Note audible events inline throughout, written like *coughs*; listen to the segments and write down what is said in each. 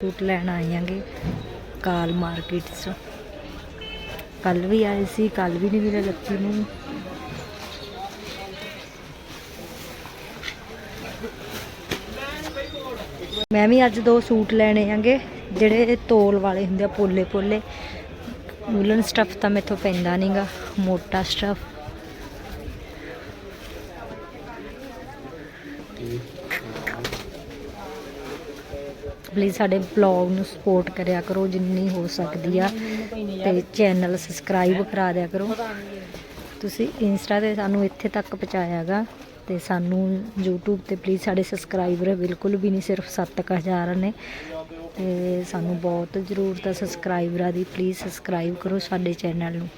Suit ਲੈਣ ਆਏ ਆਂਗੇ ਕਾਲ ਮਾਰਕੀਟ 'ਚ। ਕੱਲ ਵੀ ਆਏ ਸੀ, ਕੱਲ ਵੀ ਨਹੀਂ ਮਿਲੇ ਲੱਕੀ ਨੂੰ। ਮੈਂ ਵੀ ਅੱਜ ਦੋ ਸੂਟ ਲੈਣੇ ਆਂਗੇ, ਜਿਹੜੇ ਤੋਲ ਵਾਲੇ ਹੁੰਦੇ ਆ ਪੋਲੇ ਪੋਲੇ ਵੂਲਨ ਸਟਫ ਤਾਂ ਮੇਥੋਂ ਪੈਂਦਾ ਨਹੀਂਗਾ ਮੋਟਾ ਸਟਫ ਪਲੀਜ਼ ਸਾਡੇ ਬਲੌਗ ਨੂੰ ਸਪੋਰਟ ਕਰਿਆ ਕਰੋ, ਜਿੰਨੀ ਹੋ ਸਕਦੀ ਆ। ਤੇ ਚੈਨਲ ਸਬਸਕ੍ਰਾਈਬ ਕਰਾ ਦਿਆ ਕਰੋ। ਤੁਸੀਂ ਇੰਸਟਾ ਤੇ ਸਾਨੂੰ ਇੱਥੇ ਤੱਕ ਪਹੁੰਚਾਇਆਗਾ। ਤੇ ਸਾਨੂੰ YouTube ਤੇ ਪਲੀਜ਼ ਸਾਡੇ ਸਬਸਕ੍ਰਾਈਬਰ ਬਿਲਕੁਲ ਵੀ ਨਹੀਂ, ਸਿਰਫ 7000 ਨੇ। ਤੇ ਸਾਨੂੰ ਬਹੁਤ ਜ਼ਰੂਰਤ ਹੈ ਸਬਸਕ੍ਰਾਈਬਰਾਂ ਦੀ। ਪਲੀਜ਼ ਸਬਸਕ੍ਰਾਈਬ ਕਰੋ ਸਾਡੇ ਚੈਨਲ ਨੂੰ।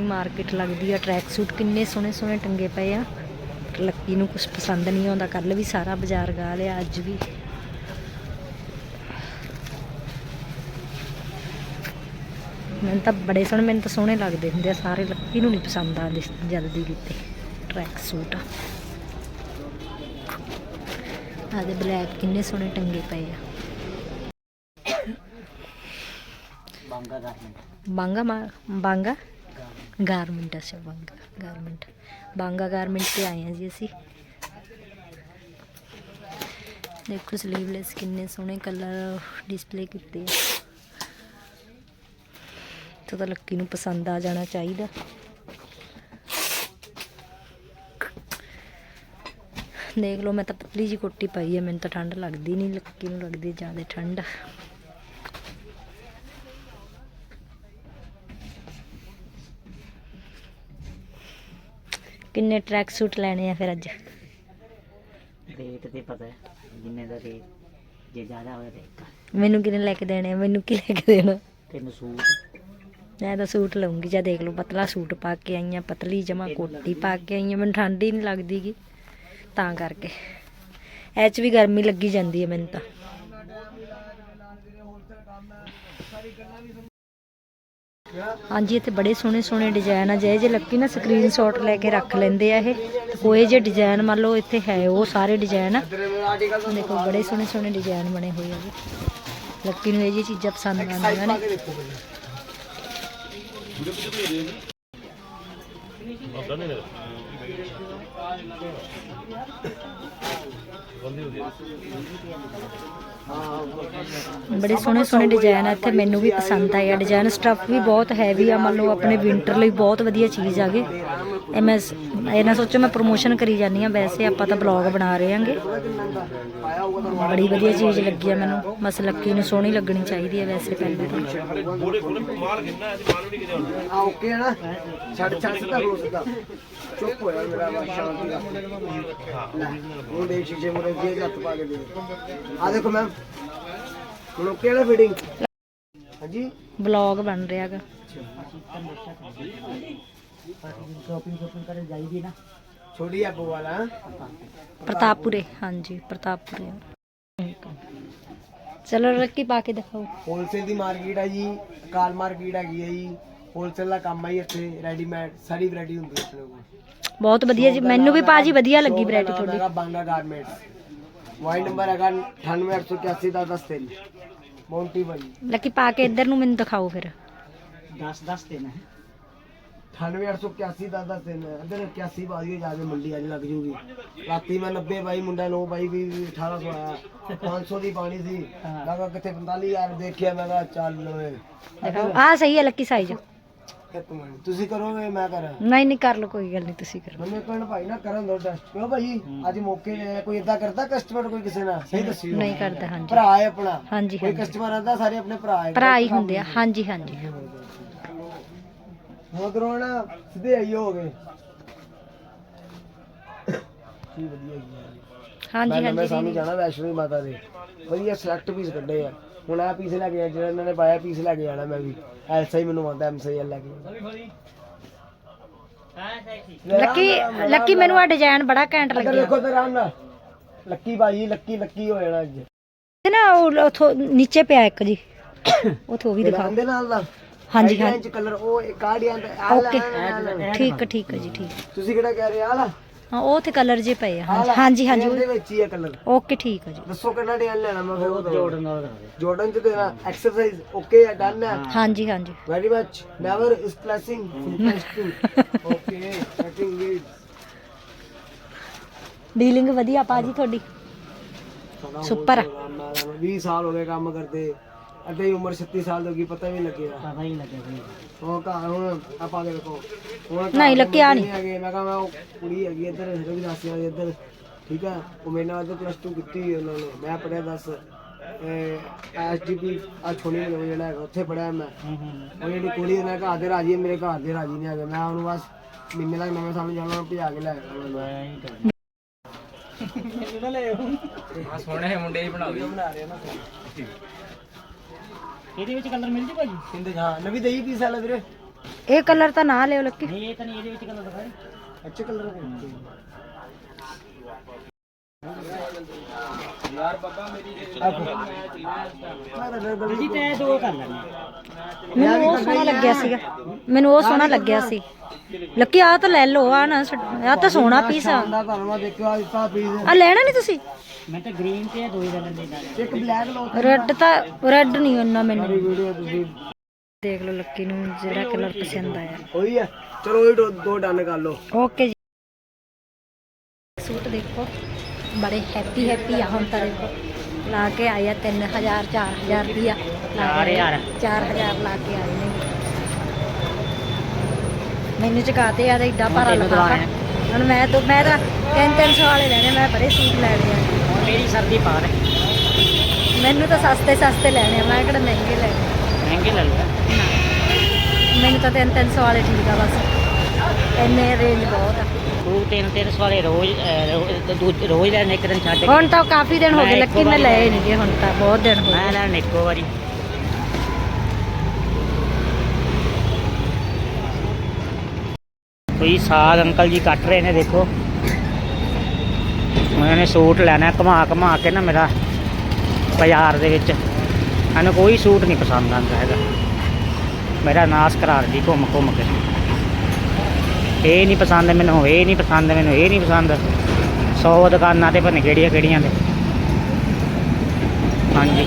ਮਾਰਕੀਟ ਲੱਗਦੀ ਆ ਟਰੈਕ ਸੂਟ ਕਿੰਨੇ ਸੋਹਣੇ ਸੋਹਣੇ ਟੰਗੇ ਪਏ ਆ। ਲੱਕੀ ਨੂੰ ਕੁਝ ਪਸੰਦ ਨਹੀਂ ਆਉਂਦਾ ਕੱਲ ਵੀ ਸਾਰਾ ਬਾਜ਼ਾਰ ਗਾ ਲਿਆ, ਅੱਜ ਵੀ। ਮੈਨੂੰ ਤਾਂ ਬੜੇ ਸੋਹਣੇ ਮੈਨੂੰ ਤਾਂ ਸੋਹਣੇ ਲੱਗਦੇ ਹੁੰਦੇ ਆ ਸਾਰੇ। ਲੱਕੀ ਨੂੰ ਨਹੀਂ ਪਸੰਦ ਆਉਂਦੇ ਜਲਦੀ ਕਿਤੇ। ਟਰੈਕ ਸੂਟ ਆਦੇ ਬਲੈਕ ਕਿੰਨੇ ਸੋਹਣੇ ਟੰਗੇ ਪਏ ਆ। ਬਾਂਗਾ ਗਾਰਮੈਂਟ ਬਾਂਗਾ ਬਾਂਗਾ? ਗਾਰਮੈਂਟ ਅੱਛਾ ਬਾਂਗਾ ਗਾਰਮੈਂਟ ਬਾਂਗਾ ਗਾਰਮੈਂਟ ਤੇ ਆਏ ਆ ਜੀ ਅਸੀਂ। ਦੇਖੋ ਸਲੀਵਲੈਸ ਕਿੰਨੇ ਸੋਹਣੇ ਕਲਰ ਡਿਸਪਲੇ ਕੀਤੇ ਆ। ਤਾਂ ਤਾਂ ਲੱਕੀ ਨੂੰ ਪਸੰਦ ਆ ਜਾਣਾ ਚਾਹੀਦਾ। ਦੇਖ ਲਓ ਮੈਂ ਤਾਂ ਪਤਲੀ ਜੀ ਕੋਟੀ ਪਾਈ ਹੈ ਮੈਨੂੰ ਤਾਂ ਠੰਡ ਲੱਗਦੀ ਨਹੀਂ ਲੱਕੀ ਨੂੰ ਲੱਗਦੀ ਜ਼ਿਆਦਾ ਠੰਡ। ਕਿੰਨੇ ਟਰੈਕ ਸੂਟ ਲੈਣੇ ਆ ਫਿਰ ਅੱਜ? ਰੇਟ ਤੇ ਪਤਾ ਹੈ ਜਿੰਨੇ ਦਾ ਰੇਟ ਜੇ ਜ਼ਿਆਦਾ ਹੋਵੇ ਤਾਂ ਇੱਕ। ਮੈਨੂੰ ਕਿੰਨੇ ਲੈ ਕੇ ਦੇਣੇ ਆ ਮੈਨੂੰ ਕੀ ਲੈ ਕੇ ਦੇਣਾ? ਤੈਨੂੰ ਸੂਟ। ਮੈਂ ਤਾਂ ਸੂਟ ਲਵਾਂਗੀ ਜਾਂ ਦੇਖ ਲਓ ਪਤਲਾ ਸੂਟ ਪਾ ਕੇ ਆਈਆਂ ਪਤਲੀ ਜਮਾ ਕੋਟੀ ਪਾ ਕੇ ਆਈਆਂ ਮੈਨੂੰ ਠੰਡ ਹੀ ਨਹੀਂ ਲੱਗਦੀਗੀ। ਤਾਂ ਕਰਕੇ। ਐ ਚ ਵੀ ਗਰਮੀ ਲੱਗੀ ਜਾਂਦੀ ਹੈ ਮੈਨੂੰ ਤਾਂ। ਹਾਂਜੀ ਇੱਥੇ ਬੜੇ ਸੋਹਣੇ ਸੋਹਣੇ ਡਿਜ਼ਾਈਨ ਆ ਜੇ ਜੇ ਲੱਕੀ ਨਾ ਸਕਰੀਨਸ਼ਾਟ ਲੈ ਕੇ ਰੱਖ ਲੈਂਦੇ ਆ ਇਹ। ਕੋਈ ਜੇ ਡਿਜ਼ਾਈਨ ਮੰਨ ਲਓ ਇੱਥੇ ਹੈ ਉਹ ਸਾਰੇ ਡਿਜ਼ਾਈਨ ਆ। ਦੇਖੋ ਬੜੇ ਸੋਹਣੇ ਸੋਹਣੇ ਡਿਜ਼ਾਈਨ ਬਣੇ ਹੋਏ ਆ ਜੀ। ਲੱਕੀ ਨੂੰ ਇਹ ਜੀ ਚੀਜ਼ਾਂ ਪਸੰਦ ਆਉਂਦੀਆਂ ਨੇ। ਬੜੇ ਸੋਹਣੇ ਸੋਹਣੇ ਡਿਜ਼ਾਈਨ ਆ ਇੱਥੇ, ਮੈਨੂੰ ਵੀ ਪਸੰਦ ਆਇਆ ਡਿਜ਼ਾਈਨ ਸਟੱਫ ਵੀ ਬਹੁਤ ਹੈਵੀ ਆ, ਮੰਨ ਲਓ ਆਪਣੇ ਵਿੰਟਰ ਲਈ ਬਹੁਤ ਵਧੀਆ ਚੀਜ਼ ਆਗੇ ਇਹ ਮੈਂ ਸ- ਇਹ ਨਾ ਸੋਚੋ ਮੈਂ ਪ੍ਰੋਮੋਸ਼ਨ ਕਰੀ ਜਾਂਦੀ ਆ ਵੈਸੇ ਆਪਾਂ ਤਾਂ ਬਲੌਗ ਬਣਾ ਰਹੇ ਆਂਗੇ ਬੜੀ ਵਧੀਆ ਚੀਜ਼ ਲੱਗੀ ਆ ਮੈਨੂੰ ਬਸ ਲੱਕੀ ਨੂੰ ਸੋਹਣੀ ਲੱਗਣੀ ਚਾਹੀਦੀ ਹੈ ਵੈਸੇ ਪਹਿਲੇ ਤੋਂ। ਆ ਓਕੇ ਨਾ? ਛੱਡ ਛੱਡ ਸਿੱਧਾ ਰੋ ਸਿੱਧਾ। ਚੁੱਪ ਹੋਇਆ ਮੇਰਾ ਸ਼ਾਂਤੀ ਦਾ। ਲੈ ਹੁਣ ਦੇ ਸ਼ੀਸ਼ੇ ਮੁਰੇ ਜੇ ਹੱਥ ਪਾ ਕੇ ਦੇ ਆ ਦੇਖੋ ਮੈਮ ਹੁਣ ਓਕੇ ਫਿਟਿੰਗ ਹਾਂਜੀ? ਬਲੌਗ ਬਣ ਰਿਹਾ ਹੈਗਾ। ਸ਼ਾਪਿੰਗ ਸ਼ਾਪਿੰਗ ਕਰਨ ਜਾਈਦੀ ਨਾ ਛੋਟੀ ਐਪ ਵਾਲਾ ਹੈਂ? ਪ੍ਰਤਾਪਪੁਰੇ ਹਾਂਜੀ ਪ੍ਰਤਾਪਪੁਰੇ। ਚਲੋ ਰੱਕੀ ਪਾ ਕੇ ਦਿਖਾਓ। ਹੋਲਸੇਲ ਦੀ ਮਾਰਕੀਟ ਹੈ ਜੀ ਕਾਰ ਮਾਰਕੀਟ ਹੈਗੀ ਹੈ ਜੀ। ਹੋਲਸੇਲ ਦਾ ਕੰਮ ਹੈ ਜੀ ਇੱਥੇ ਰੈਡੀਮੇਡ ਸਾਰੀ ਵੈਰਾਈਟੀ ਹੁੰਦੀ ਹੈ ਆਪਣੇ ਕੋਲ। ਬਹੁਤ ਵਧੀਆ ਜੀ ਮੈਨੂੰ ਵੀ ਪਾਜੀ ਵਧੀਆ ਲੱਗੀ ਵੈਰਾਈਟੀ ਤੁਹਾਡੀ। ਬਾਂਗਾ ਗਾਰਮੈਂਟਸ ਵਾਈ ਨੰਬਰ ਹੈਗਾ 98881 ਦਾ 10 ਮੌਂਟੀ ਭਾਈ ਲੱਕੀ ਪਾ ਕੇ ਇੱਧਰ ਨੂੰ ਮੈਨੂੰ ਦਿਖਾਓ ਫਿਰ। 10 10 ਦਿਨ ਹੈ। 98881 ਦਾ 10 ਅੰਦਰ 81 ਬਾਜੀ ਜਾ ਕੇ ਮੰਡੀ ਅੱਜ ਲੱਗ ਜੂਗੀ। ਰਾਤੀ ਮੈਂ 90 ਬਾਈ ਮੁੰਡਾ 9 ਬਾਈ ਵੀ 1800 ਆਇਆ। 500 ਦੀ ਪਾਣੀ ਸੀ। ਕਿਹਾ ਕਿੱਥੇ 45000 ਦੇਖਿਆ ਮੈਂ ਕਿਹਾ ਚੱਲ ਓਏ। ਆ ਸਹੀ ਹੈ ਲੱਕੀ ਸਾਈਜ਼। ਤੁਸੀਂ ਕਰੋਗੇ ਮੈਂ ਕਰਾਂ? ਨਹੀਂ ਨਹੀਂ ਕਰ ਲਓ ਕੋਈ ਗੱਲ ਨਹੀਂ ਤੁਸੀਂ ਕਰੋ। ਮੈਨੂੰ ਮਿੰਟ ਭਾਈ ਨਾ ਕਰਨ ਦੋ ਟੈਸਟ ਕਿਉਂ ਭਾਈ? ਅੱਜ ਮੌਕੇ ਤੇ ਕੋਈ ਇਦਾਂ ਕਰਦਾ ਕਸਟਮਰ ਕੋਈ ਕਿਸੇ ਨਾਲ? ਸਹੀ ਦੱਸਿਓ ਨਹੀਂ ਕਰਦਾ ਹਾਂਜੀ। ਭਰਾ ਹੈ ਆਪਣਾ। ਹਾਂਜੀ ਕੋਈ ਕਸਟਮਰ ਆਂਦਾ ਸਾਰੇ ਆਪਣੇ ਭਰਾ ਹੈ। ਭਰਾ ਹੀ ਹੁੰਦੇ ਆ। ਹਾਂਜੀ ਹਾਂਜੀ। ਮਗਰੋਂ ਨਾ ਸਿੱਧੇ ਆਈ ਹੋ ਗਏ। ਕੀ ਵਧੀਆ ਯਾਰ ਹਾਂਜੀ ਮੈਂ ਹਾਂਜੀ ਸਾਹਮਣੇ ਜਾਣਾ ਵੈਸ਼ਨੋ ਮਾਤਾ ਦੇ। ਵਧੀਆ ਸਿਲੈਕਟ ਪੀਸ ਕੱਢੇ ਆ। ਹੁਣ ਆ ਪੀਸ ਲੈ ਕੇ ਆ ਜਿਹੜਾ ਇਹਨਾਂ ਨੇ ਪਾਇਆ ਪੀਸ ਲੈ ਕੇ ਜਾਣਾ ਮੈਂ ਵੀ। ਐਸਾ ਹੀ ਮੈਨੂੰ ਆਉਂਦਾ ਐਮਸੀ ਲੈ ਕੇ। ਲੱਕੀ ਲੱਕੀ ਮੈਨੂੰ ਆ ਡਿਜ਼ਾਈਨ ਬੜਾ ਘੈਂਟ ਲੱਗਿਆ। ਦੇਖੋ ਤੇ ਆਰਾਮ ਨਾਲ ਲੱਕੀ ਬਾਈ ਲੱਕੀ ਲੱਕੀ ਹੋ ਜਾਣਾ ਅੱਜ। ਤੇ ਨਾ ਉਹ ਉਥੋਂ ਨੀਚੇ ਪਿਆ ਇੱਕ ਜੀ। *coughs* ਉਥੋਂ ਵੀ ਦਿਖਾਓ ਦੇ ਨਾਲ ਦਾ। ਹਾਂਜੀ ਹਾਂਜੀ। ਚ ਕਲਰ ਉਹ ਕਾਰਡੀਆਂ ਦਾ ਆਹ ਲੈ, ਓਕੇ ਆਹ ਲੈ, ਆਹ ਲੈ। ਠੀਕ ਹੈ ਠੀਕ ਹੈ ਜੀ ਠੀਕ ਤੁਸੀਂ ਕਿਹੜਾ ਕਹਿ ਰਹੇ ਆ ਆਲਾ ਹਾਂ ਉਹ ਤੇ ਕਲਰ ਜੇ ਪਏ ਆ। ਹਾਂਜੀ ਹਾਂਜੀ। ਇਹਦੇ ਹਾਂਜੀ ਵਿੱਚ ਹੀ ਹੈ ਕਲਰ ਓਕੇ ਠੀਕ ਆ ਜੀ। ਦੱਸੋ ਕਿੰਨਾ ਡਿਜ਼ਾਈਨ ਲੈਣਾ ਮੈਂ ਫਿਰ ਉਹ। ਜੋੜਨ ਦਾ ਦੇ। ਜੋਰਡਨ ਚ ਦੇਣਾ ਐਕਸਰਸਾਈਜ਼ ਓਕੇ ਹੈ ਡਨ ਹੈ। ਹਾਂਜੀ ਹਾਂਜੀ। ਵੈਰੀ ਮਚ ਨੈਵਰ ਇਸ ਪਲੈਸਿੰਗ ਓਕੇ ਸੈਟਿੰਗ ਡੀਲਿੰਗ ਵਧੀਆ ਪਾਜੀ ਤੁਹਾਡੀ। ਸੁਪਰ ਆ। 20 ਸਾਲ ਹੋ ਗਏ ਕੰਮ ਕਰਦੇ। ਅੱਧੇ ਦੀ ਉਮਰ 36 ਸਾਲ ਹੋ ਗਈ ਪਤਾ ਵੀ ਨਹੀਂ ਲੱਗਿਆ। ਪਤਾ ਹੀ ਲੱਗਿਆ ਸੀ ਉਹ ਘਰ ਹੁਣ ਆਪਾਂ ਦੇ ਦੇਖੋ ਹੁਣ ਘਰ ਨਹੀਂ, ਦੇ ਲੱਗਿਆ ਨਹੀਂ। ਹੈਗੇ ਮੈਂ ਕਹਾਂ ਮੈਂ ਉਹ ਕੁੜੀ ਹੈਗੀ ਇੱਧਰ ਰਵੀ ਦਾਸੀਆਂ ਦੀ ਇੱਧਰ। ਠੀਕ ਹੈ ਉਹ ਮੇਰੇ ਨਾਲ ਤਾਂ ਪਲੱਸ 2 ਕੀਤੀ ਹੋਈ ਉਹਨਾਂ ਨੇ। ਮੈਂ ਪੜਿਆ 10 ਐਸਡੀਪੀ ਆ ਛੋਣੀ ਮੈਨੂੰ ਜਿਹੜਾ ਹੈਗਾ ਉੱਥੇ ਪੜਿਆ ਮੈਂ। ਹੂੰ ਹੂੰ। ਉਹ ਜਿਹੜੀ ਕੁੜੀ ਉਹਨਾਂ ਦੇ ਘਰ ਦੇ ਰਾਜੀ ਹੈ, ਮੇਰੇ ਘਰ ਦੇ ਰਾਜੀ ਨਹੀਂ ਹੈਗੇ। ਮੈਂ ਉਹਨੂੰ ਬਸ ਮਹੀਨੇ ਤੱਕ ਨਵੇਂ ਸਾਲ ਨੂੰ ਜਾਣਾ ਉਹਨੂੰ ਭਜਾ ਕੇ ਲੈ ਆਇਆ ਮੈਂ। ਐਂ ਹੀ ਕਰਨਾ। ਇਹਦੇ ਵਿੱਚ ਕਲਰ ਮਿਲ ਜੂ? ਭਾਜੀ ਕਹਿੰਦੇ ਹਾਂ ਨਵੀਂ ਦਈ ਸਾਲ ਹੈ ਵੀਰੇ। ਇਹ ਕਲਰ ਤਾਂ ਨਾ ਲਿਓ ਲੱਕੀ। ਨਹੀਂ ਇਹ ਤਾਂ ਨਹੀਂ ਇਹਦੇ ਵਿੱਚ ਕਲਰ ਦਿਖਾਏ ਅੱਛੇ ਕਲਰ ਦੇ ਜੀ ਤੈਂ ਦੋ ਕਰ ਲੈਣੇ ਮੈਨੂੰ ਉਹ ਸੋਹਣਾ ਲੱਗਿਆ ਸੀਗਾ। ਮੈਨੂੰ ਉਹ ਸੋਹਣਾ ਲੱਗਿਆ ਸੀ। ਲੱਕੀ ਆ ਤਾਂ ਲੈ ਲਓ ਆ ਨਾ ਆ ਤਾਂ ਸੋਹਣਾ ਪੀਸ ਆ। ਦਾ ਧੰਨਵਾਦ ਦੇਖਿਓ ਆ ਦਿੱਤਾ ਪੀਸ ਆ ਲੈਣਾ ਨਹੀਂ ਤੁਸੀਂ? ਮੈਂ ਤਾਂ ਗ੍ਰੀਨ ਤੇ ਦੋ ਹੀ ਕਲਰ ਦੇ ਦਾਂ ਇੱਕ ਬਲੈਕ ਲਓ ਰੈੱਡ ਤਾਂ ਰੈੱਡ ਨਹੀਂ ਉਹਨਾਂ ਮੈਨੂੰ। ਦੇਖ ਲਓ ਲੱਕੀ ਨੂੰ ਜਿਹੜਾ ਕਲਰ ਪਸੰਦ ਆਇਆ। ਹੋਈ ਹੈ ਚਲੋ ਇਹ ਦੋ- ਦੋ ਡਨ ਕਰ ਲਓ। ਓਕੇ ਜੀ। ਸੂਟ ਦੇਖੋ ਬੜੇ ਹੈਪੀ ਹੈਪੀ ਆ ਹੁਣ ਤਾਂ ਦੇਖੋ। ਲਾ ਕੇ ਆਏ ਆ 3000 4000 ਦੀ ਆ। ਚਾਰ ਹਜ਼ਾਰ। 4000 ਲਾ ਕੇ ਆਏ ਨੇ। ਮੈਨੂੰ ਚਕਾਤੇ ਆ ਤੇ ਏਡਾ ਭਾਰਾ ਦਵਾਉਣੇ ਹੁਣ ਮੈਂ ਤਾਂ ਮੈਂ ਤਾਂ 300 ਵਾਲੇ ਲੈਣੇ ਮੈਂ ਬੜੇ ਸੂਟ ਲੈਣੇ ਆ। ਮੇਰੀ ਸਰਦੀ ਪਾ ਦੇ। ਮੈਨੂੰ ਤਾਂ ਸਸਤੇ ਸਸਤੇ ਲੈਣੇ ਆ ਮੈਂ ਕਿਹੜਾ ਮਹਿੰਗੇ ਲੈਣੇ। ਮਹਿੰਗੇ ਲੈ ਲਿਆ ਮੈਨੂੰ ਤਾਂ 300 ਵਾਲੇ ਠੀਕ ਆ ਬਸ। ਇੰਨੇ ਰੇਂਜ ਬਹੁਤ ਆ। ਤੂੰ ਤਿੰਨ ਤਿੰਨ ਸਵਾਲੇ ਰੋਜ਼ ਅਹ, ਰੋ- ਰੋਜ਼ ਲੈਣੇ ਇੱਕ ਦਿਨ ਛੱਡ ਕੇ ਹੁਣ ਤਾਂ ਕਾਫੀ ਦਿਨ ਹੋ ਗਏ ਲੱਕੀ ਮੈਂ ਲਏ ਨਹੀਂਗੇ ਹੁਣ ਤਾਂ ਬਹੁਤ ਦਿਨ ਹੋ ਮੈਂ ਗਏ ਲੈਣ ਇੱਕੋ ਵਾਰੀ। ਕੋਈ ਸਾਗ ਅੰਕਲ ਜੀ ਕੱਟ ਰਹੇ ਨੇ ਦੇਖੋ। ਉਹਨਾਂ ਨੇ ਸੂਟ ਲੈਣਾ ਘੁਮਾ ਘੁਮਾ ਕੇ ਨਾ ਮੇਰਾ ਬਾਜ਼ਾਰ ਦੇ ਵਿੱਚ। ਮੈਨੂੰ ਕੋਈ ਸੂਟ ਨਹੀਂ ਪਸੰਦ ਆਉਂਦਾ ਹੈਗਾ। ਮੇਰਾ ਨਾਸ ਕਰਾ ਰਹੀ ਘੁੰਮ ਘੁੰਮ ਕੇ। ਇਹ ਨਹੀਂ ਪਸੰਦ ਮੈਨੂੰ, ਇਹ ਨਹੀਂ ਪਸੰਦ ਮੈਨੂੰ, ਇਹ ਨਹੀਂ ਪਸੰਦ। 100 ਦੁਕਾਨਾਂ ਤੇ ਪਤਾ ਕਿਹੜੀਆਂ ਕਿਹੜੀਆਂ ਨੇ ਹਾਂਜੀ।